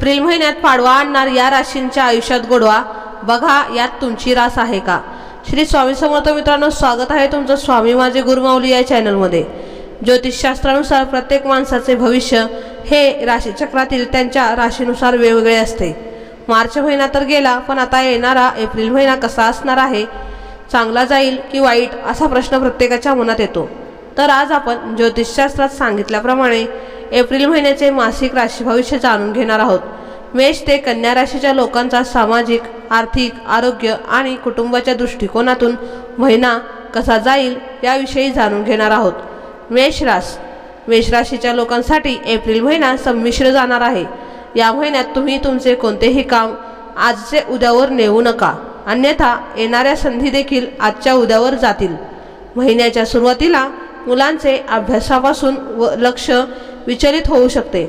April महिन्यात पाडवा आणणार या राशींच्या आयुष्यात गोडवा. बघा यात तुमची रास आहे का? श्री स्वामी समर्थ मित्रांनो स्वागत आहे तुमचं स्वामी माझे गुरुमाऊली या चॅनलमध्ये. ज्योतिषशास्त्रानुसार प्रत्येक माणसाचे भविष्य हे राशीचक्रातील त्यांच्या राशीनुसार वेगवेगळे असते. मार्च महिना तर गेला पण आता येणारा एप्रिल महिना कसा असणार आहे? चांगला जाईल की वाईट असा प्रश्न प्रत्येकाच्या मनात येतो. तर आज आपण ज्योतिषशास्त्रात सांगितल्याप्रमाणे एप्रिल महिन्याचे मासिक राशी भविष्य जाणून घेणार आहोत. मेष ते कन्या राशीच्या लोकांचा सामाजिक आर्थिक आरोग्य आणि कुटुंबाच्या दृष्टिकोनातून महिना कसा जाईल याविषयी जाणून घेणार आहोत. मेष मेषराशीच्या मेष राशीच्या लोकांसाठी एप्रिल महिना संमिश्र जाणार आहे. या महिन्यात तुम्ही तुमचे कोणतेही काम आजचे उद्यावर नेऊ नका. अन्यथा येणाऱ्या संधी देखील आजच्या उद्यावर जातील. महिन्याच्या सुरुवातीला मुलांचे अभ्यासापासून व लक्ष विचलित होऊ शकते.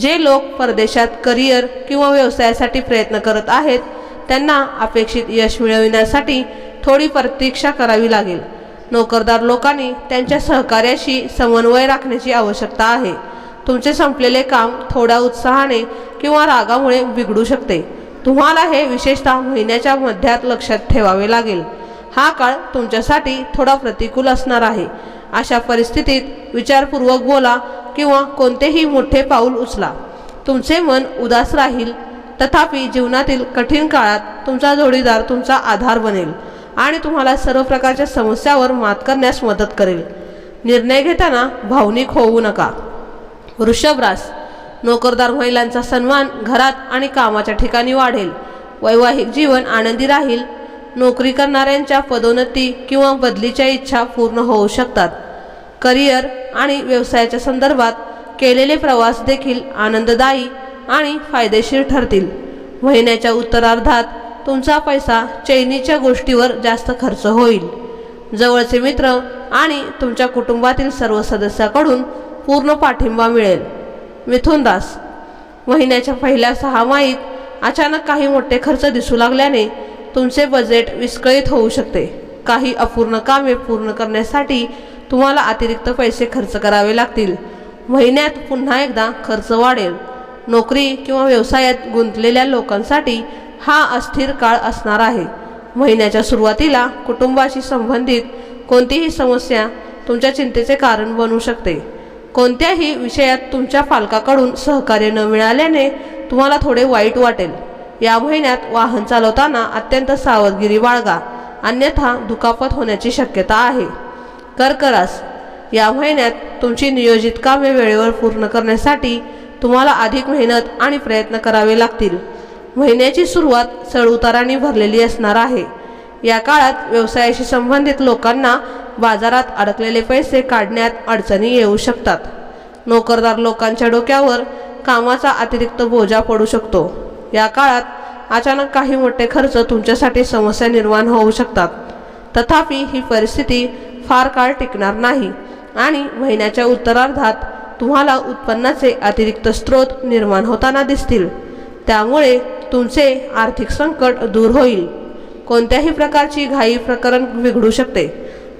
जे लोक परदेशात करिअर किंवा व्यवसायासाठी प्रयत्न करत आहेत त्यांना अपेक्षित यश मिळविण्यासाठी थोडी प्रतीक्षा करावी लागेल. नोकरदार लोकांनी त्यांच्या सहकार्याशी समन्वय राखण्याची आवश्यकता आहे. तुमचे संपलेले काम थोड्या उत्साहाने किंवा रागामुळे बिघडू शकते. तुम्हाला हे विशेषतः महिन्याच्या मध्यात लक्षात ठेवावे लागेल. हा काळ तुमच्यासाठी थोडा प्रतिकूल असणार आहे. अशा परिस्थितीत विचारपूर्वक बोला किंवा कोणतेही मोठे पाऊल उचला. तुमचे मन उदास राहील. तथापि जीवनातील कठीण काळात तुमचा जोडीदार तुमचा आधार बनेल आणि तुम्हाला सर्व प्रकारच्या समस्यावर मात करण्यास मदत करेल. निर्णय घेताना भावनिक होऊ नका. वृषभरास नोकरदार महिलांचा सन्मान घरात आणि कामाच्या ठिकाणी वाढेल. वैवाहिक जीवन आनंदी राहील. नोकरी करणाऱ्यांच्या पदोन्नती किंवा बदलीच्या इच्छा पूर्ण होऊ शकतात. करिअर आणि व्यवसायाच्या संदर्भात केलेले प्रवास देखील आनंददायी आणि फायदेशीर ठरतील. महिन्याच्या उत्तरार्धात तुमचा पैसा चैनीच्या गोष्टीवर जास्त खर्च होईल. जवळचे मित्र आणि तुमच्या कुटुंबातील सर्व सदस्याकडून पूर्ण पाठिंबा मिळेल. मिथुनदास महिन्याच्या पहिल्या सहामाहीत अचानक काही मोठे खर्च दिसू लागल्याने तुमचे बजेट विस्कळीत होऊ शकते. काही अपूर्ण कामे पूर्ण करण्यासाठी तुम्हाला अतिरिक्त पैसे खर्च करावे लागतील. महिन्यात पुन्हा एकदा खर्च वाढेल. नोकरी किंवा व्यवसायात गुंतलेल्या लोकांसाठी हा अस्थिर काळ असणार आहे. महिन्याच्या सुरुवातीला कुटुंबाशी संबंधित कोणतीही समस्या तुमच्या चिंतेचे कारण बनू शकते. कोणत्याही विषयात तुमच्या पालकाकडून सहकार्य न मिळाल्याने तुम्हाला थोडे वाईट वाटेल. या महिन्यात वाहन चालवताना अत्यंत सावधगिरी बाळगा. अन्यथा दुखापत होण्याची शक्यता आहे. कर्करास या महिन्यात तुमची नियोजित कामे वेळेवर पूर्ण करण्यासाठी तुम्हाला अधिक मेहनत आणि प्रयत्न करावे लागतील. महिन्याची सुरुवात चढउतारांनी भरलेली असणार आहे. या काळात व्यवसायाशी संबंधित लोकांना बाजारात अडकलेले पैसे काढण्यात अडचणी येऊ शकतात. नोकरदार लोकांच्या डोक्यावर कामाचा अतिरिक्त बोजा पडू शकतो. या काळात अचानक काही मोठे खर्च तुमच्यासाठी समस्या निर्माण होऊ शकतात. तथापि ही परिस्थिती फार काळ टिकणार नाही. आणि महिन्याच्या उत्तरार्धात तुम्हाला उत्पन्नाचे अतिरिक्त स्रोत निर्माण होताना दिसतील. त्यामुळे तुमचे आर्थिक संकट दूर होईल. कोणत्याही प्रकारची घाई प्रकरण बिघडू शकते.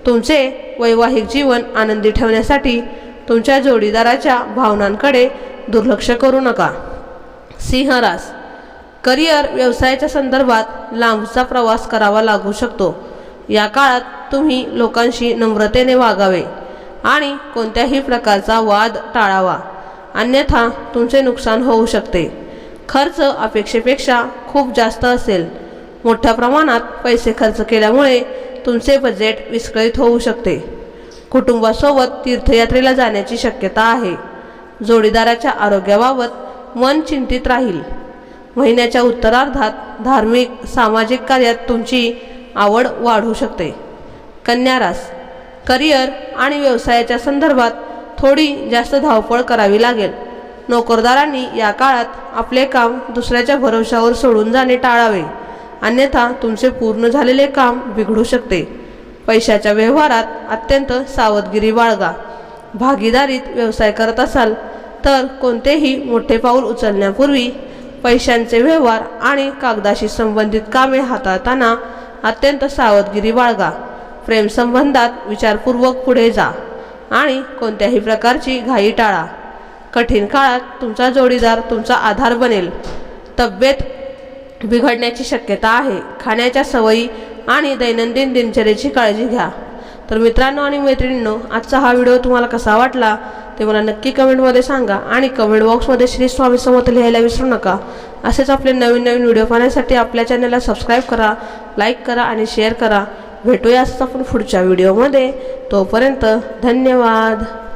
तुमचे वैवाहिक जीवन आनंदी ठेवण्यासाठी तुमच्या जोडीदाराच्या भावनांकडे दुर्लक्ष करू नका. सिंहरास करिअर व्यवसायाच्या संदर्भात लांबचा प्रवास करावा लागू शकतो. या काळात तुम्ही लोकांशी नम्रतेने वागावे आणि कोणत्याही प्रकारचा वाद टाळावा. अन्यथा तुमचे नुकसान होऊ शकते. खर्च अपेक्षेपेक्षा खूप जास्त असेल. मोठ्या प्रमाणात पैसे खर्च केल्यामुळे तुमचे बजेट विस्कळीत होऊ शकते. कुटुंबासोबत तीर्थयात्रेला जाण्याची शक्यता आहे. जोडीदाराच्या आरोग्याबाबत मन चिंतित राहील. महिन्याच्या उत्तरार्धात धार्मिक सामाजिक कार्यात तुमची आवड वाढू शकते. कन्यारास करिअर आणि व्यवसायाच्या संदर्भात थोडी जास्त धावपळ करावी लागेल. नोकरदारांनी या काळात आपले काम दुसऱ्याच्या भरोशावर सोडून जाणे टाळावे. अन्यथा तुमचे पूर्ण झालेले काम बिघडू शकते. पैशाच्या व्यवहारात अत्यंत सावधगिरी बाळगा. भागीदारीत व्यवसाय करत असाल तर कोणतेही मोठे पाऊल उचलण्यापूर्वी पैशांचे व्यवहार आणि कागदाशी संबंधित कामे हाताळताना अत्यंत सावधगिरी बाळगा. प्रेमसंबंधात विचारपूर्वक पुढे जा आणि कोणत्याही प्रकारची घाई टाळा. कठीण काळात तुमचा जोडीदार तुमचा आधार बनेल. तब्येत बिघडण्याची शक्यता आहे. खाण्याच्या सवयी आणि दैनंदिन दिनचर्येची काळजी घ्या. तर मित्रांनो आणि मैत्रिणींनो आजचा हा व्हिडिओ तुम्हाला कसा वाटला ते मला नक्की कमेंटमध्ये सांगा आणि कमेंट बॉक्समध्ये श्री स्वामी समर्थ लिहायला विसरू नका. असेच आपले नवीन नवीन व्हिडिओ पाहण्यासाठी आपल्या चॅनलला सबस्क्राईब करा लाईक करा आणि शेअर करा. भेटूया असंच आपण पुढच्या व्हिडिओमध्ये तोपर्यंत धन्यवाद.